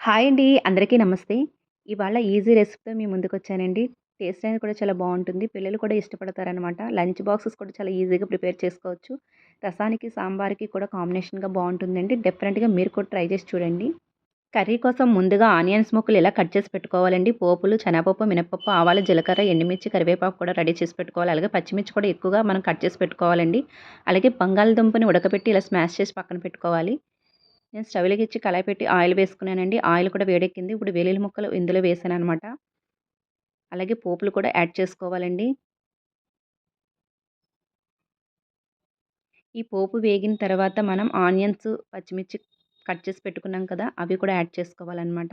Hi అండి. అందరికీ నమస్తే. ఇవాళ ఈజీ రెసిపీతో మీ ముందుకు వచ్చానండి టేస్ట్ అనేది కూడా చాలా బాగుంటుంది. పిల్లలు కూడా ఇష్టపడతారనమాట లంచ్ బాక్సెస్ కూడా చాలా ఈజీగా ప్రిపేర్ చేసుకోవచ్చు. రసానికి సాంబార్కి కూడా కాంబినేషన్గా బాగుంటుందండి. డెఫినెట్గా మీరు కూడా ట్రై చేసి చూడండి. కర్రీ కోసం ముందుగా ఆనియన్స్ ముక్కలు ఇలా కట్ చేసి పెట్టుకోవాలండి? పోపులు శనగపప్పు మినపప్పు ఆవాలు జీలకర్ర ఎండుమిర్చి కరివేపాకు కూడా రెడీ చేసి పెట్టుకోవాలి. అలాగే పచ్చిమిర్చి కూడా ఎక్కువగా మనం కట్ చేసి పెట్టుకోవాలండి. అలాగే బంగాళదుంపని ఉడకబెట్టి ఇలా స్మాష్ చేసి పక్కన పెట్టుకోవాలి. నేను స్టవ్ వెలిగించి కళాయి పెట్టి ఆయిల్ వేసుకున్నానండి. ఆయిల్ కూడా వేడెక్కింది. ఇప్పుడు వెల్లుల్లి ముక్కలు ఇందులో వేసాను అనమాట అలాగే పోపులు కూడా యాడ్ చేసుకోవాలండి. ఈ పోపు వేగిన తర్వాత మనం ఆనియన్స్ పచ్చిమిర్చి కట్ చేసి పెట్టుకున్నాం కదా అవి కూడా యాడ్ చేసుకోవాలన్నమాట.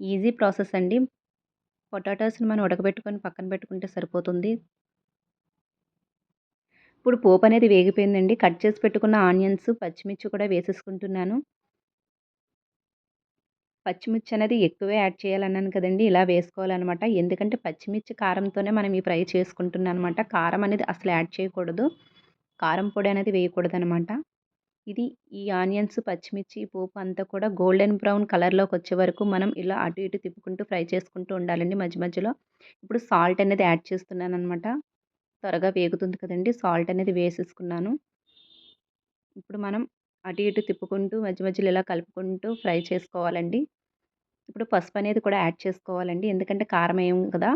ఈజీ ప్రాసెస్ అండి. పొటాటోస్ని మనం ఉడకబెట్టుకొని పక్కన పెట్టుకుంటే సరిపోతుంది. ఇప్పుడు పోపు అనేది వేగిపోయిందండి. కట్ చేసి పెట్టుకున్న ఆనియన్స్ పచ్చిమిర్చి కూడా వేసేసుకుంటున్నాను. పచ్చిమిర్చి అనేది ఎక్కువే యాడ్ చేయాలన్నాను కదండి. ఇలా వేసుకోవాలన్నమాట. ఎందుకంటే పచ్చిమిర్చి కారంతోనే మనం ఈ ఫ్రై చేసుకుంటున్నాం అనమాట కారం అనేది అసలు యాడ్ చేయకూడదు. కారం పొడి అనేది వేయకూడదు అనమాట ఇది ఈ ఆనియన్స్ పచ్చిమిర్చి పోపు అంతా కూడా గోల్డెన్ బ్రౌన్ కలర్లోకి వచ్చే వరకు మనం ఇలా అటు ఇటు తిప్పుకుంటూ ఫ్రై చేసుకుంటూ ఉండాలండి మధ్య మధ్యలో. ఇప్పుడు సాల్ట్ అనేది యాడ్ చేస్తున్నాను అనమాట త్వరగా వేగుతుంది కదండి. సాల్ట్ అనేది వేసేసుకున్నాను. ఇప్పుడు మనం అటు ఇటు తిప్పుకుంటూ మధ్య మధ్యలో ఇలా కలుపుకుంటూ ఫ్రై చేసుకోవాలండి. ఇప్పుడు పసుపు అనేది కూడా యాడ్ చేసుకోవాలండి. ఎందుకంటే కారం ఏం కదా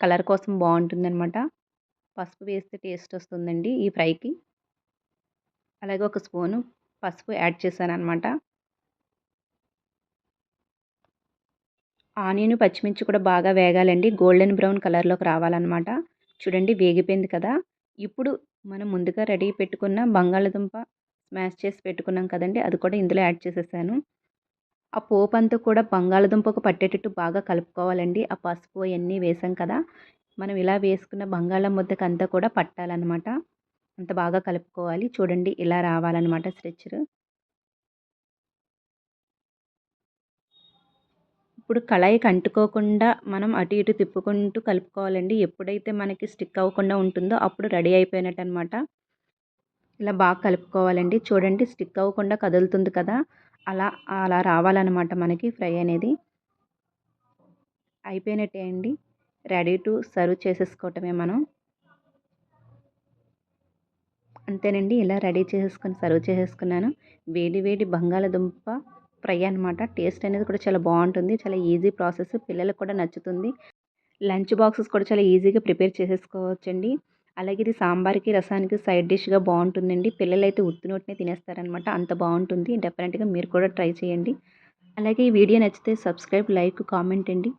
కలర్ కోసం బాగుంటుందన్నమాట. పసుపు వేస్తే టేస్ట్ వస్తుందండి ఈ ఫ్రైకి. అలాగే ఒక స్పూను పసుపు యాడ్ చేశాను అనమాట ఆనియన్ పచ్చిమిర్చి కూడా బాగా వేగాలండి. గోల్డెన్ బ్రౌన్ కలర్లోకి రావాలన్నమాట. చూడండి వేగిపోయింది కదా! ఇప్పుడు మనం ముందుగా రెడీ పెట్టుకున్న బంగాళదుంప స్మాష్ చేసి పెట్టుకున్నాం కదండి అది కూడా ఇందులో యాడ్ చేసేసాను. ఆ పోపు అంతా కూడా బంగాళదుంపకు పట్టేటట్టు బాగా కలుపుకోవాలండి. ఆ పసుపు అవన్నీ వేసాం కదా! మనం ఇలా వేసుకున్న బంగాళ ముద్దకు అంతా కూడా పట్టాలన్నమాట. అంత బాగా కలుపుకోవాలి. చూడండి ఇలా రావాలన్నమాట స్ట్రెచ్చర్. ఇప్పుడు కళాయికి అంటుకోకుండా మనం అటు ఇటు తిప్పుకుంటూ కలుపుకోవాలండి. ఎప్పుడైతే మనకి స్టిక్ అవ్వకుండా ఉంటుందో అప్పుడు రెడీ అయిపోయినట్టు అనమాట ఇలా బాగా కలుపుకోవాలండి. చూడండి స్టిక్ అవ్వకుండా కదులుతుంది కదా అలా అలా రావాలన్నమాట మనకి ఫ్రై అనేది. అయిపోయినట్టే అండి. రెడీ టు సర్వ్ చేసేసుకోవటమే మనం. అంతేనండి ఇలా రెడీ చేసేసుకొని సర్వ్ చేసేసుకున్నాను. వేడి వేడి బంగాళదుంప ఫ్రై అనమాట టేస్ట్ అనేది కూడా చాలా బాగుంటుంది. చాలా ఈజీ ప్రాసెస్. పిల్లలకు కూడా నచ్చుతుంది. లంచ్ బాక్సెస్ కూడా చాలా ఈజీగా ప్రిపేర్ చేసేసుకోవచ్చండి. అలాగే ఇది సాంబార్కి రసానికి సైడ్ డిష్గా బాగుంటుందండి. పిల్లలైతే అయితే ఉత్తినోటినే తినేస్తారనమాట అంత బాగుంటుంది. డెఫినెట్గా మీరు కూడా ట్రై చేయండి. అలాగే ఈ వీడియో నచ్చితే సబ్స్క్రైబ్ లైక్ కామెంట్ అండి.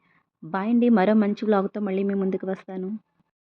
బాయ్ అండి. మరో మంచి బ్లాగ్తో మళ్ళీ మీ ముందుకు వస్తాను.